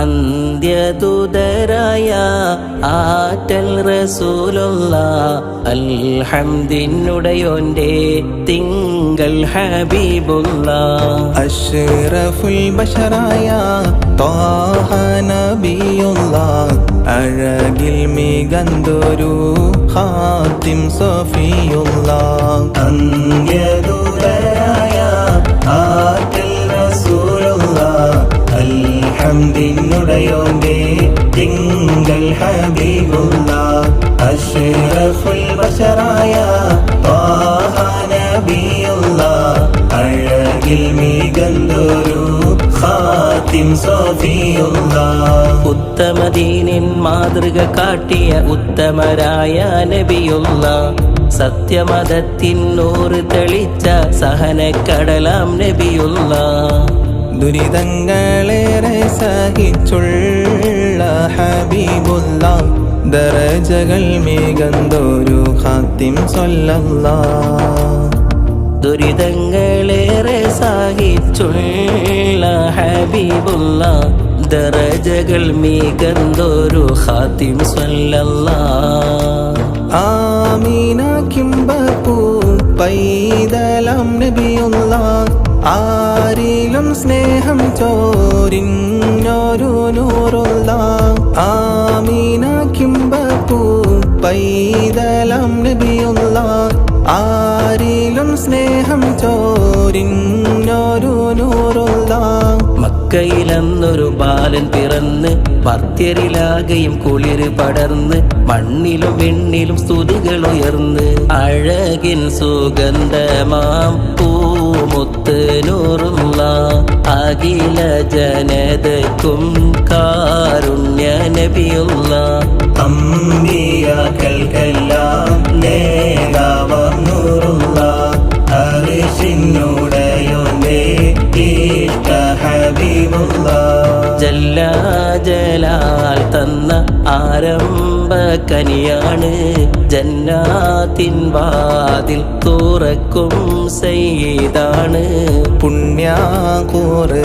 അന്ത്യദൂതരായ ആറ്റൽ റസൂലുള്ള അൽഹംദിനുടയോന്റെ തിങ്കൾ ഹബീബുള്ള. അഷ്റഫുൽ ബഷറായ ത്വാഹ അഴകിൽ മികന്തൊരു ഹാത്തിം സഫിയുള്ള അന്ത്യദൂതരായ അൽഹംദിനുടയോന്റെ തിങ്കൾ ഹബീബുള്ള അഷ്റഫുൽ ബശറായ ത്വാഹ നബിയുള്ള അഴകിൽ മികന്തൊരു ഖാത്തിം സഫിയുള്ള ഉത്തമദീനിൻ മാതൃക കാട്ടിയ ഉത്തമരായ നബിയുള്ള സത്യമതത്തിൻ നൂറ് തെളിച്ച സഹനക്കടലാം നബിയുള്ള ദുരിതങ്ങളേറെ സഹിച്ചുള്ള ഹബീബുല്ല ദറജകൾ മികന്തോരു ഹാത്തിം സൊല്ലല്ല ദുരിതങ്ങളേറെ സഹിച്ചുള്ള ഹബീബുള്ള ദറജകൾ മികന്തൊരു ഹാത്തിം സ്വല്ലല്ലാ ആമീന കിംബപ്പൂ പൈതലം നബിയുള്ള ആരിലും സ്നേഹം ചോരിഞ്ഞൊരു നൂറുള്ള ആമീന കിംബപ്പൂ പൈതലം നബിയുള്ള ആരിലും സ്നേഹം ചോരിഞ്ഞൊരു നൂറുള്ള മക്കയിലന്നൊരു ബാലൻ പിറന്ന് ഭർത്യരിലാകെയും കുളിര് പടർന്ന് മണ്ണിലും വെണ്ണിലും സ്തുതികൾ ഉയർന്ന് അഴകിൻ സുഗന്ധമാം പൂമുത്ത് നൂറുള്ള അഖില ജനതക്കും കാരുണ്യ നബിയുള്ള അമ്പിയാക്കൾക്കെല്ലാം ഹബീബുള്ള ജല്ല ജലാൽ തന്ന ആരംഭ കനിയാണ് ജന്നാത്തിൻ വാതിൽ തുറക്കും ചെയ്താണ് പുണ്യാകൂറ്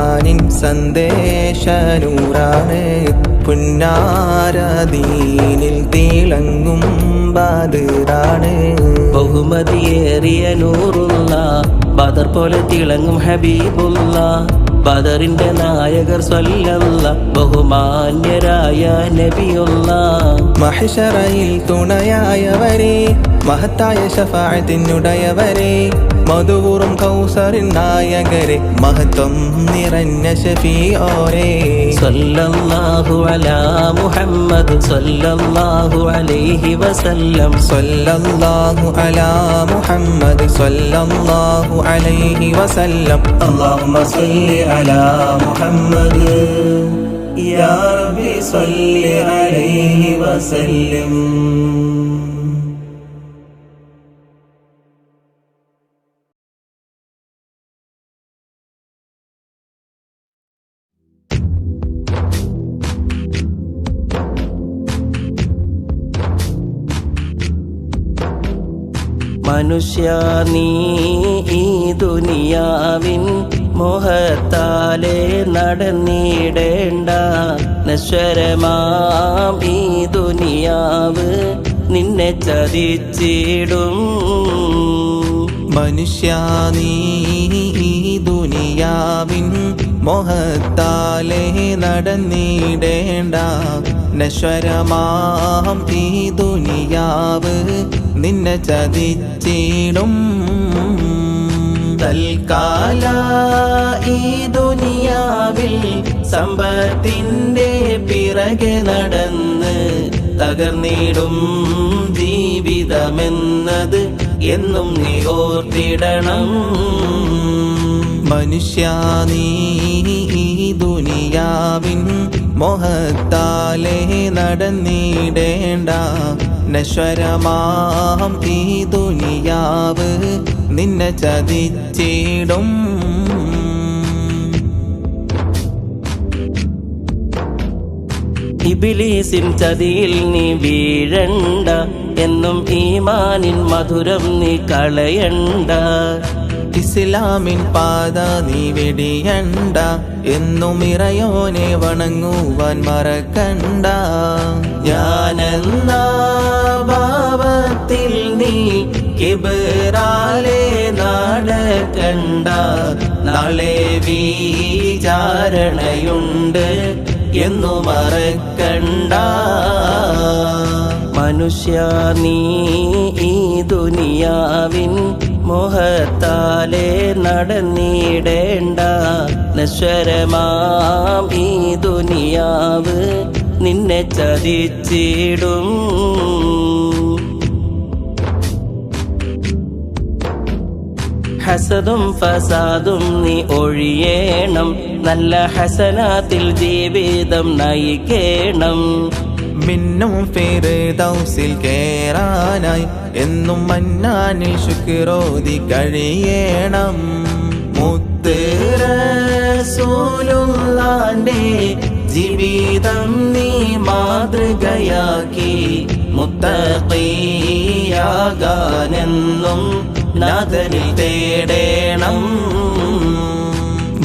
ആനിൻ സന്ദേശനൂറാണ്. പുന്നാരദീനിൽ തിളങ്ങും ബാദിറാണ് ബഹുമതിയേറിയ നൂറുള്ള ബദർ പോലെ തിളങ്ങും ഹബീബുള്ള. ബദറിന്റെ നായകർ സ്വല്ലല്ല ബഹുമാന്യരായ നബിയുള്ള. മഹിഷറയിൽ തുണയായവരെ മഹത്തായ ഷഫാഴത്തിനുടയവരെ മധുപൂറും കൗസറിൻ നായകരെ മഹത്വം നിറഞ്ഞ ഷഫിയോരെ സല്ലല്ലാഹു അലാ മുഹമ്മദ് സല്ലല്ലാഹു അലൈഹി വസല്ലം. സല്ലല്ലാഹു അലാ മുഹമ്മദ് സല്ലല്ലാഹു അലൈഹി വസല്ലം. അല്ലാഹുമ്മ സല്ലി على محمد يا ربي صل عليه وسلم മനുഷ്യ നീ ഈ ദുനിയാവിൻ മോഹത്താലെ നടന്നിടേണ്ട നശ്വരമാം ദുനിയാവ് നിന്നെ ചതിച്ചിടും. മനുഷ്യ നീ ഈ ദുനിയാവിൻ മോഹത്താലെ നടന്നിടേണ്ട നശ്വരമാം ഈ ദുനിയാവ് നിന്നെ ചതിച്ചിടും. തൽക്കാല ഈ ദുനിയാവിൽ സമ്പത്തിന്റെ പിറകെ നടന്ന് തകർന്നിടും ജീവിതമെന്നത് എന്നും നീ ഓർത്തിടണം. മനുഷ്യ നീ ഈ ദുനിയാവിൻ മൊഹത്താലേ നടന്നിടേണ്ട. നശ്വരമാം ഈ ദുനിയാവ് നിന്നെ ചതിച്ചിടും ഇബിലീസിൻ ചതിയിൽ നീ വീഴണ്ട. എന്നും ഈമാനിൻ മധുരം നീ കളയണ്ട. ഇസ്ലാമിൻ പാത നീ വെടിയണ്ട. എന്നും ഇറയോനെ വണങ്ങുവാൻ മറക്കണ്ട. ഞാനെന്ന ഭാവത്തിൽ നീ കിബറാലെ നടക്കണ്ട നാളെ വിചാരണയുണ്ട് എന്നു മറക്കണ്ട. മനുഷ്യ നീ ഈ ദുനിയാവിൻ മോഹത്താലെ നടന്നിടേണ്ട. നശ്വരമാം ഈ ദുനിയാവ് നിന്നെ ചതിച്ചിടും. ഹസദും ഫസാദും നീ ഒഴിയേണം. നല്ല ഹസനാത്തിൽ ജീവിതം നയിക്കേണം. മിന്നും ഫിറുദൗസിൽ കേറാനായി എന്നും മന്നാനിൽ ശുക്രോതി കഴിയണം. മുത്ത് റസൂലുള്ളാന്റെ ജീവിതം നീ മാതൃകയാക്കി. മുത്തഖിയാകാനെന്നും നാഥനിൽ തേടേണം.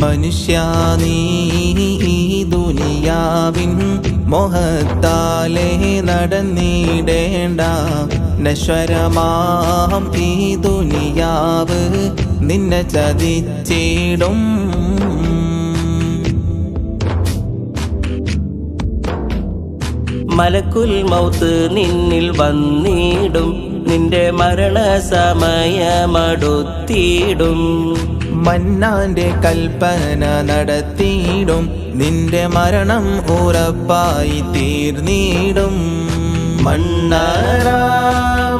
മനുഷ്യ നീ ദുനിയാവിൻ മോഹത്താലെ നടന്നിടേണ്ട. നശ്വരമാം ഈ ദുനിയാവ് നിന്നെ ചതിച്ചിടും. മലക്കുൽ മൗത്ത് നിന്നിൽ വന്നിടും. നിന്റെ മരണ സമയമടുത്തിടും മന്നാന്റെ കൽപ്പന നടത്തിയിടും. നിന്റെ മരണം ഉറപ്പായി തീർന്നിടും. മണ്ണറ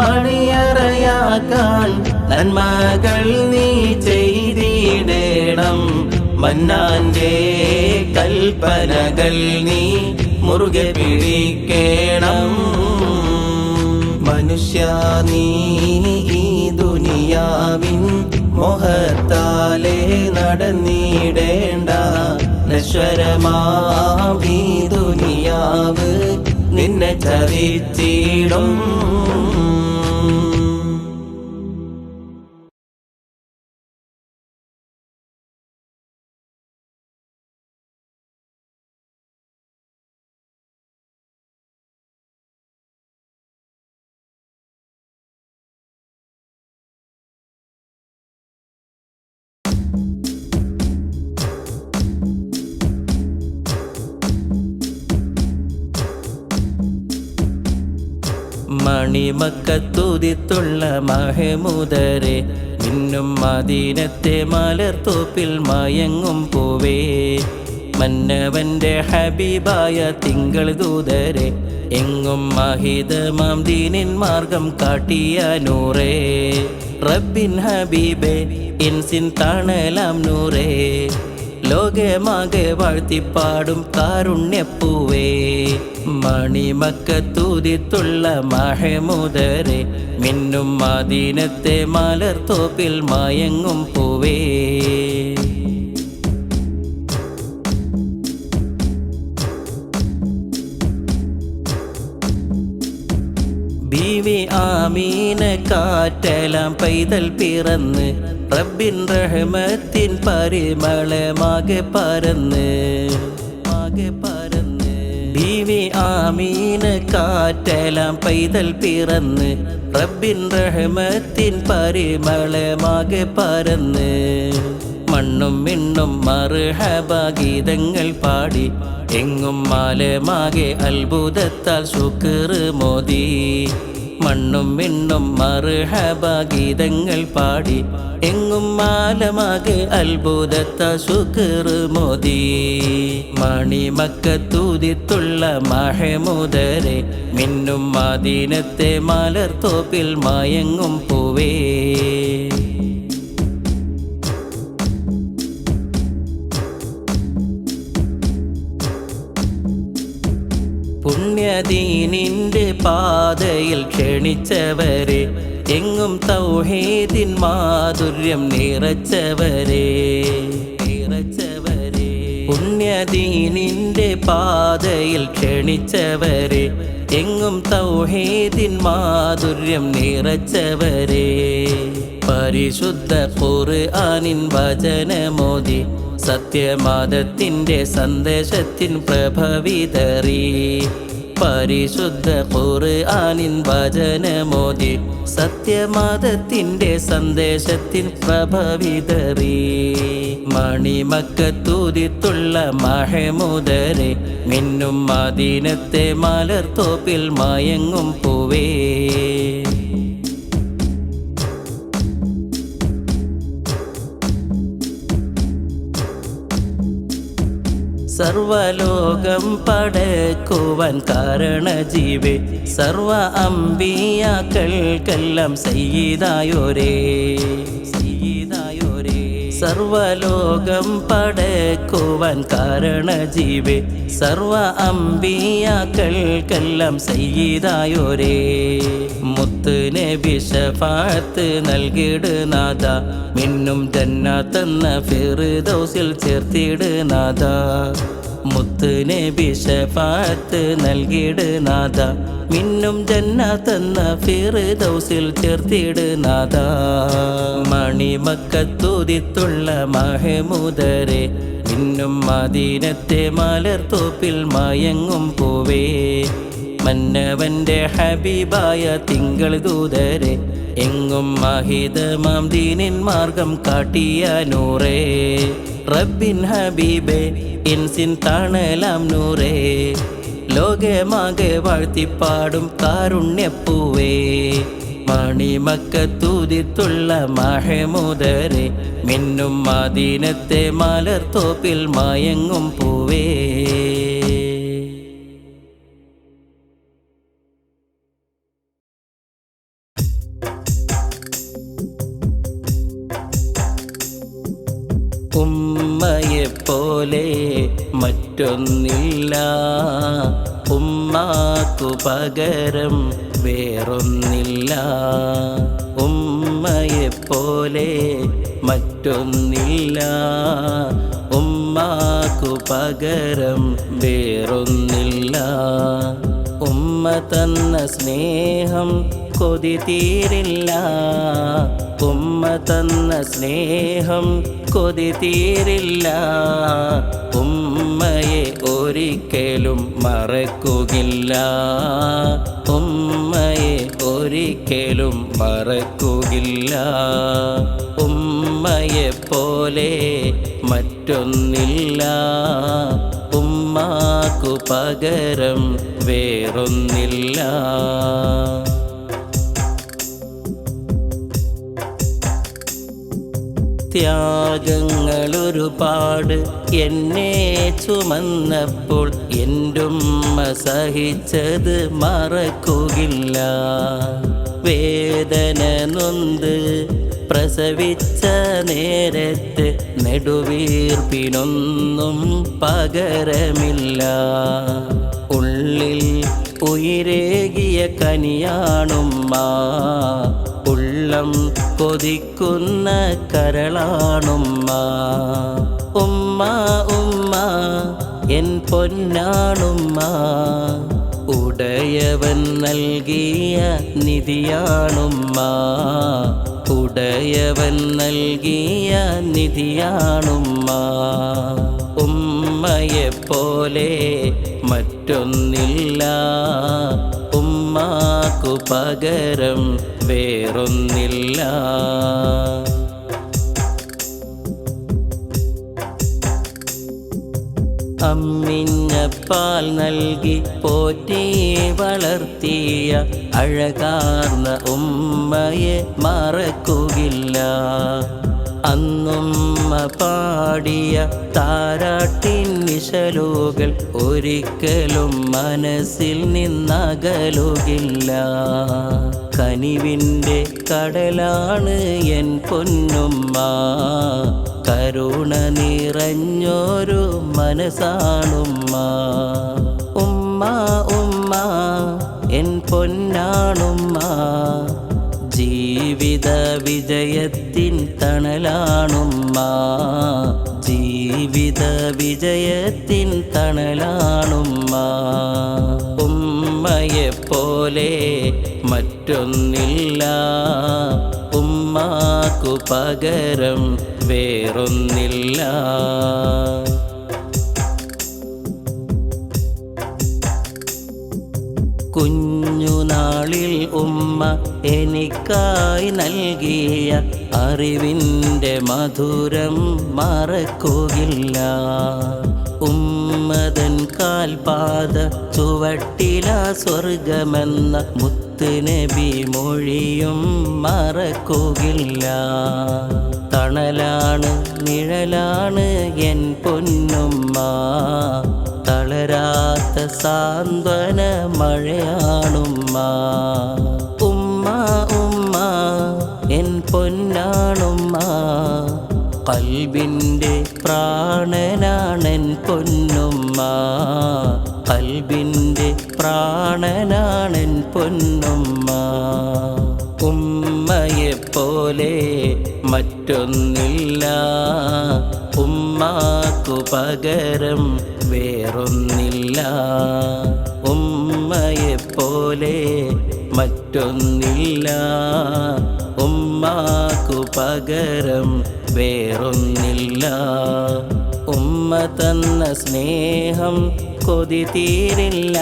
മണിയറയാക്കാൻ നന്മകൾ നീ ചെയ്തിടേണം. മന്നാന്റെ കൽപ്പനകൾ നീ മുറുകെ പിടിക്കണം. മനുഷ്യ നീ ഈ ദുനിയാവിൻ മോഹത്താലേ നടന്നിടേണ്ട നശ്വരമാവി ദുനിയാവ് നിന്നെ ചതിച്ചിടും. മണിമക്കത്തുതിത്തുള്ള മഹമുദരെ നിന്നും മദീനത്തെ മലർത്തോപ്പിൽ മയങ്ങും പൂവേ. മന്നവന്റെ ഹബീബായ തിങ്കൾ ദൂതരെ എങ്ങും മഹിതമാം ദീനിൻ മാർഗം കാട്ടിയ നൂറേ. റബ്ബിൻ ഹബീബേ ഇൻസിൻ താണലാം നൂറേ. ലോകമാകെ വാഴ്ത്തിപ്പാടും കാരുണ്യപ്പൂവേ. മണിമക്ക തൂതിത്തുള്ള മഹമുദരെ മിന്നും മാദീനത്തെ മലർത്തോപ്പിൽ മയങ്ങും പൂവേ. ബീവി ആമീന കാറ്റെല്ലാം പൈതൽ പിറന്ന് റബ്ബിൻ റഹ്മത്തിൻ പരിമളമാകെ പരന്ന് മാകെ പരന്ന്. ഭീമി ആമീന കാറ്റെല്ലാം പൈതൽ പിറന്ന് റബ്ബിൻ റഹ്മത്തിൻ പരിമളമാകെ പരന്ന്. മണ്ണും മിണ്ണും മറുഹബ ഗീതങ്ങൾ പാടി എങ്ങും മാലമാകെ അത്ഭുതത്താൽ ശുക്ർ മോദി. മണ്ണും മിണ്ണും മറുഹബ ഗീതങ്ങൾ പാടി. എങ്ങും മാലമാകെ അത്ഭുതത്ത ശുക്ർ മോദി. മണിമക്കത്തൂതിത്തുള്ള മഹമുദരെ മിന്നും മദീനത്തെ മലർത്തോപ്പിൽ മയങ്ങും പൂവേ. പുണ്യദീനിന്റെ പാതയിൽ ക്ഷണിച്ചവരെ. എങ്ങും തൗഹീദിൻ മാധുര്യം നിറച്ചവരെ. നിറച്ചവരെ. പുണ്യദീനിന്റെ പാതയിൽ ക്ഷണിച്ചവരെ. എങ്ങും തൗഹീദിൻ മാധുര്യം നിറച്ചവരെ. പരിശുദ്ധ ഖുർആനിൻ വചനമോദി സത്യമതത്തിന്റെ സന്ദേശത്തിൻ പ്രഭവിതറി. പരിശുദ്ധ ഖുർആനിൻ വചനമോദി സത്യമതത്തിന്റെ സന്ദേശത്തിൻ പ്രഭവിതറി. മണിമക്കത്തൂതിത്തുള്ള മഹമുദരെ മിന്നും മദീനത്തെ മലർത്തോപ്പിൽ മയങ്ങും പൂവേ. സർവലോകം പടക്കുവാൻ കാരണജീവേ. സർവ അമ്പിയാക്കൾക്കെല്ലാം കല്ലം സയ്യിദായോരേ സർവലോകം പടക്കുവാൻ കാരണജീവേ സർവ അമ്പിയാക്കൾക്കെല്ലാം സയ്യിതായോരേ. മുത്ത് നബി ഷഫാത്ത് നൽകിടുനാഥ മിന്നും തന്ന ഫിറുദോസിൽ ചേർത്തിടുനാഥ മുത്ത് നബി ഷഫാത്ത് നാഥ. മിന്നും ജന്നാത്തെന്ന ഫിറുദൗസിൽ ചേർത്തിടുനാഥ മണിമക്കത്തൂതിത്തുള്ള മഹമുദരെ മിന്നും മദീനത്തെ മലർത്തോപ്പിൽ മയങ്ങും പൂവേ. മന്നവന്റെ ഹബീബായ തിങ്കൾ ദൂതരെ എങ്ങും മഹിതമാം ദീനിൻ മാർഗം കാട്ടിയ നൂറേ. റബ്ബിൻ ഹബീബേ ഇൻസിൻ തണലാം നൂറേ. ലോകമാകെ വാഴ്ത്തിപ്പാടും കാരുണ്യപ്പൂവേ. മണിമക്കത്തൂതിത്തുള്ള മഹമുദരെ മിന്നും മാദീനത്തെ മലർത്തോപ്പിൽ മയങ്ങും പൂവേ. ഉമ്മയെപ്പോലെ മറ്റൊന്നില്ല. ഉമ്മാക്കു പകരം വേറൊന്നില്ല. ഉമ്മയെപ്പോലെ മറ്റൊന്നില്ല. ഉമ്മാക്കു പകരം വേറൊന്നില്ല. തന്ന സ്നേഹം കൊതി തീരില്ല ഉമ്മ തന്ന സ്നേഹം കൊതി തീരില്ല ഉമ്മയെ ഒരിക്കലും മറക്കുകില്ല. ഉമ്മയെ ഒരിക്കലും മറക്കുകില്ല. ഉമ്മയെ പോലെ മറ്റൊന്നില്ല. ഉമ്മാക്കു പകരം വേറൊന്നില്ല. ത്യാഗങ്ങളൊരുപാട് എന്നെ ചുമന്നപ്പോൾ ഉമ്മ സഹിച്ചത് മറക്കുകില്ല. വേദന നൊന്ത് പ്രസവിച്ച നേരത്ത് നെടുവീർപ്പിനൊന്നും പകരമില്ല. ഉള്ളിൽ ഉയരേകിയ കനിയാണുമ്മ. ഉള്ളം കൊതിക്കുന്ന കരളാണുമ്മ. ഉമ്മ ഉമ്മ എൻ പൊന്നാണുമ്മ. ഉടയവൻ നൽകിയ നിധിയാണുമ്മ. ഉടയവൻ നൽകിയ നിധിയാണുമ്മ. ഉമ്മയെപ്പോലെ മറ്റൊന്നില്ല. ഉമ്മാക്കു പകരം വേറൊന്നില്ല. അമ്മിഞ്ഞ പാൽ നൽകി പോറ്റി വളർത്തിയ അഴകാർന്ന ഉമ്മയെ മറക്കുകില്ല. അന്നുമ്മ പാടിയ താരാട്ടിൻ വിശലുകൾ ഒരിക്കലും മനസ്സിൽ നിന്നകലുകില്ല. കനിവിന്റെ കടലാണ് എൻ പൊന്നുമ്മ. കരുണ നിറഞ്ഞൊരു മനസ്സാണുമ്മ. ഉമ്മ ഉമ്മ എൻ പൊന്നാണുമ്മ. ജീവിത വിജയത്തിൻ തണലാണുമ്മ. ജീവിത വിജയത്തിൻ തണലാണുമ്മ. ഉമ്മയെപ്പോലെ മറ്റൊന്നില്ല. ഉമ്മ ഉമ്മാക്കു പകരം വേറൊന്നില്ല. കുഞ്ഞുനാളിൽ ഉമ്മ എനിക്കായി നൽകിയ അറിവിന്റെ മധുരം മറക്കുകയില്ല ഉമ്മതൻ കാൽപാത ചുവട്ടില സ്വർഗമെന്ന മുത്തുനബി മൊഴിയും മറക്കുകില്ല. തണലാണ് നിഴലാണ് എൻ പൊന്നുമ്മ. തളരാത്ത സാന്ത്വന മഴയാണുമ്മ. ഉമ്മ ഉമ്മ എൻ പൊന്നാണുമ്മ. കൽബിന്റെ പ്രാണനാണെൻ പൊന്നുമ്മ. കൽബിന്റെ പ്രാണനാണെൻ പൊന്നുമ്മ. ഉമ്മയെപ്പോലെ മറ്റൊന്നില്ല. ഉമ്മാക്കു പകരം വേറൊന്നില്ല. ഉമ്മയെപ്പോലെ മറ്റൊന്നില്ല. ഉമ്മാക്കു പകരം വേറൊന്നില്ല. ഉമ്മ തന്ന സ്നേഹം കൊതി തീരില്ല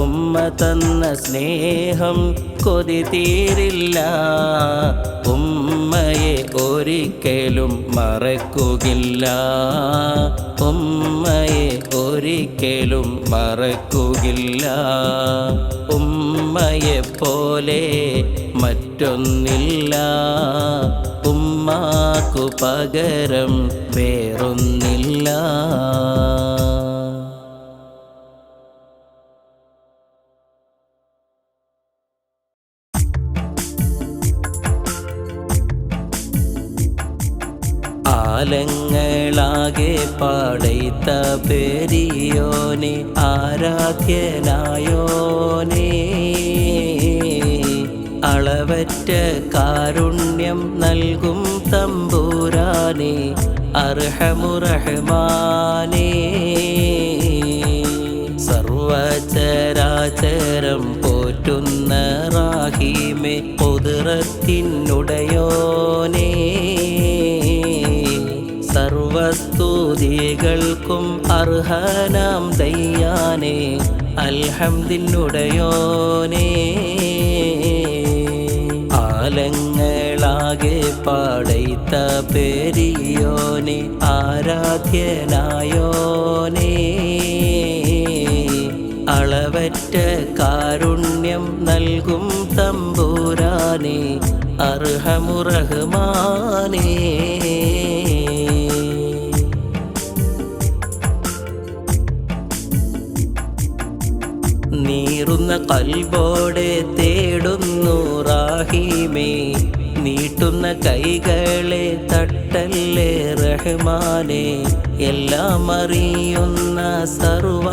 ഉമ്മ തന്ന സ്നേഹം കൊതി തീരില്ല ഉമ്മയെ ഒരിക്കലും മറക്കുകില്ല ഉമ്മയെ ഒരിക്കലും മറക്കുകില്ല ഉമ്മയെ പോലെ മറ്റൊന്നില്ല. ഉമ്മാക്കു പകരം വേറൊന്നില്ല. ആലങ്ങളാകെ പാടൈത്ത പെരിയോനെ ആരാധ്യനായോനെ. അളവറ്റ കാരുണ്യം നൽകും തമ്പൂരാനെ അർഹമുറഹ്മാനേ. സർവചരാചരം പോറ്റുന്ന റാഹിമെ പൊതുറത്തിനുടയോനേ സർവസ്തുതികൾക്കും അർഹനാം ദയ്യാനേ അൽഹംദിനുടയോനേ. ആലങ്ങളാകെ പാടൈത്ത പെരിയോനെ ആരാധ്യനായോനെ. അളവറ്റ കാരുണ്യം നൽകും തമ്പൂരാനെ അർഹമുറഹ്മാനേ. നീറുന്ന കൽബോടെ തേടുന്നു റാഹിമേ. നീട്ടുന്ന കൈകളെ തട്ടല്ലേ? റഹ്മാനെ എല്ലാം അറിയുന്ന സർവാദിനാഥനെ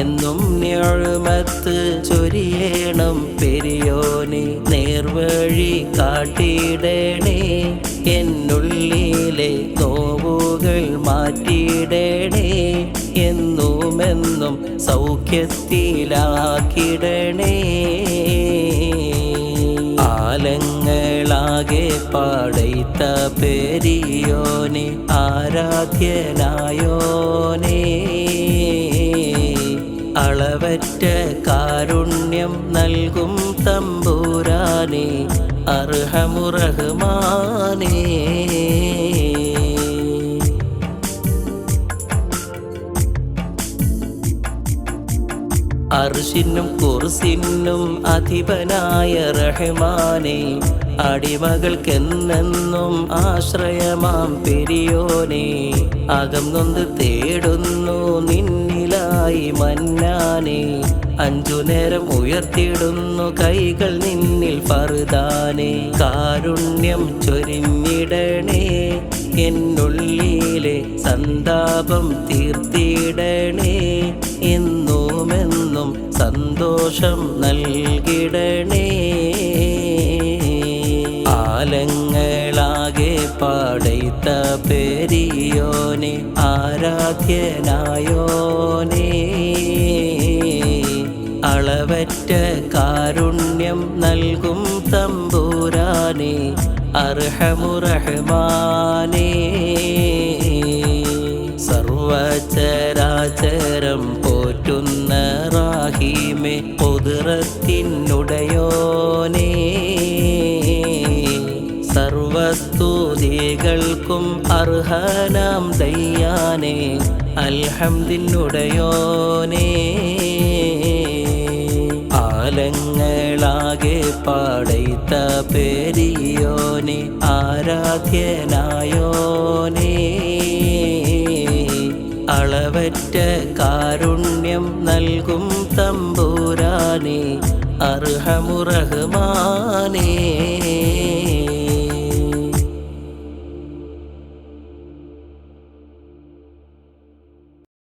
എന്നും ഞാഴുമത്ത് ചൊരിയണം പെരിയോനെ നേർവഴി കാട്ടിയിടണേ എന്നുള്ളിലെ നോവുകൾ മാറ്റിയിടണേ എന്നുമെന്നും സൗഖ്യത്തിലാക്കിടണേ. ആലങ്ങളാകെ പാടയിത്ത പെരിയോനെ ആരാധ്യനായോനേ. അളവറ്റ കാരുണ്യം നൽകും തമ്പൂരാനെ അർഹമുറഹ്മാനേ. അർഷിനും കുർസിനും അധിപനായ റഹ്മാനെ അടിമകൾക്കെന്നെന്നും ആശ്രയമാം പെരിയോനെ. അകം നൊന്ത് തേടുന്നു നിന്നിലായി മന്നാനെ. അഞ്ചു നേരം ഉയർത്തിടുന്നു കൈകൾ നിന്നിൽ പറുതാനെ കാരുണ്യം ചൊരിഞ്ഞിടണേ എന്നുള്ളിലെ സന്താപം തീർത്തിടണേ. സന്തോഷം നൽകിടണേ. ആലങ്ങളാകെ പാടൈത്ത പെരിയോനെ ആരാധ്യനായോനെ. അളവറ്റ കാരുണ്യം നൽകും തമ്പൂരാനെ അർഹമുറഹ്മാനേ. സർവചരാചരം പൊതുറത്തിനുടയോനേ സർവസ്തുതികൾക്കും അർഹനാം ദയ്യാനേ അൽഹംദിനുടയോനേ. ആലങ്ങളാകെ പാടയിത്ത പെരിയോനെ ആരാധ്യനായോനേ. അളവറ്റ കാരുണ്യം നൽകും തമ്പൂരാനെ അർഹമുറഹ്മാനേ.